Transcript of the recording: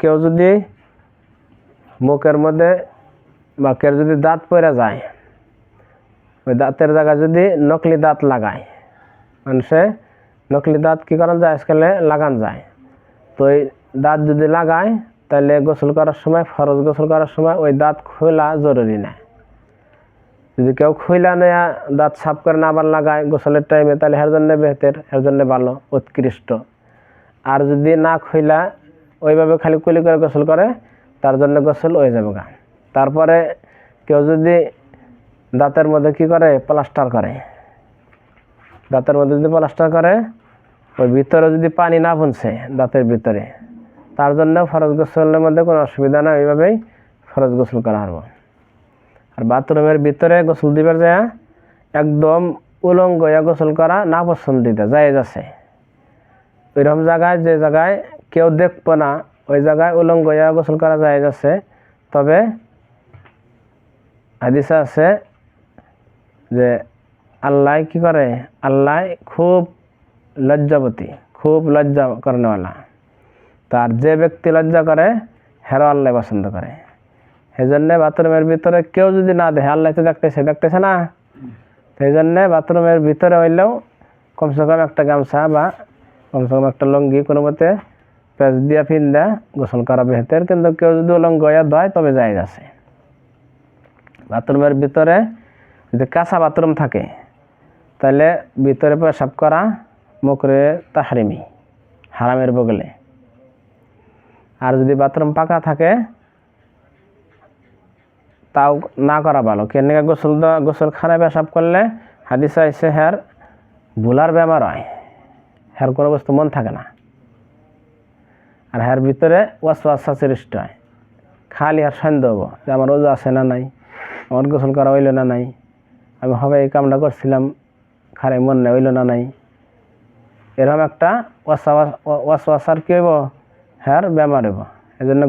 কেউ যদি মুখের মধ্যে বা কেউ যদি দাঁত পড়ে যায়, ওই দাঁতের জায়গায় যদি নকলি দাঁত লাগায় মানুষে নকলি দাঁত কী করান যায়? আজকালে লাগান যায়। তো ওই দাঁত যদি লাগায় তাহলে গোসল করার সময়, ফরজ গোসল করার সময় ওই দাঁত খোলা জরুরি না। যদি কেউ খুইলা নেয়া দাঁত সাফ করে না আবার লাগায় গোসলের টাইমে তাহলে এর জন্য বেহতের, এর জন্য ভালো, উৎকৃষ্ট। আর যদি না খুইলা ওইভাবে খালি কুলি করে গোসল করে, তার জন্য গোসল হয়ে যাবে গা। তারপরে কেউ যদি দাঁতের মধ্যে কি করে? প্লাস্টার করে। দাঁতের মধ্যে যদি প্লাস্টার করে, ওই ভিতরে যদি পানি না পৌঁছে দাঁতের ভিতরে, তার জন্য ফরজ গোসলের মধ্যে কোনো অসুবিধা না ওইভাবেই ফরজ গোসল করা হবে আর বাথরুমের ভিতরে গোসল দিবার যায়, একদম উলঙ্গ গোসল করা না পছন্দিত, জায়েজ আছে। ওইরকম জায়গায়, যে জায়গায় কেউ দেখব না, ওই জায়গায় উলঙ্গ হইয়া গোসল করা যায় আছে। তবে হাদিসে আছে যে, আল্লাহ কি করে? আল্লাহ খুব লজ্জাবতী, খুব লজ্জা করেনওয়ালা। তার যে ব্যক্তি লজ্জা করে, হেরো আল্লাহ পছন্দ করে। সেই জন্যে বাথরুমের ভিতরে কেউ যদি না দেখে, আল্লাহ তো দেখতেছে দেখতেছে না। সেই জন্যে বাথরুমের ভিতরে হইলেও কমসে কম একটা গামছা বা কমসে কম একটা লঙ্গি কোনো মতে পেঁচ দিয়া ফিন দেয়া গোসল করা বেহতের কিন্তু কেউ যদি উলঙ্গ হইয়া দেয় তবে যায় আছে। বাথরুমের ভিতরে যদি কাঁচা বাথরুম থাকে তাহলে ভিতরে পেশাব করা মুখরে তাহারিমি হারামের বগলে। আর যদি বাথরুম পাকা থাকে, তাও না করা ভালো। কেন গোসল দেওয়া গোসল খানা পেশাব করলে হাদিস আইসে হ্যার ভুলার বেমার হয়। হ্যার কোনো বস্তু মন থাকে না। আর হার ভিতরে ওয়াসওয়াসা সৃষ্টি হয়। খালি আর সন্দেহ যে আমার রোজা আছে না নাই, আমার গোসল করা হইল না নাই, আমি হবে এই কামটা করছিলাম খারে মন নেই, হইল না নাই। এরকম একটা ওয়াসওয়াসার কী হইব? হ্যার বেমার হইব। এই জন্য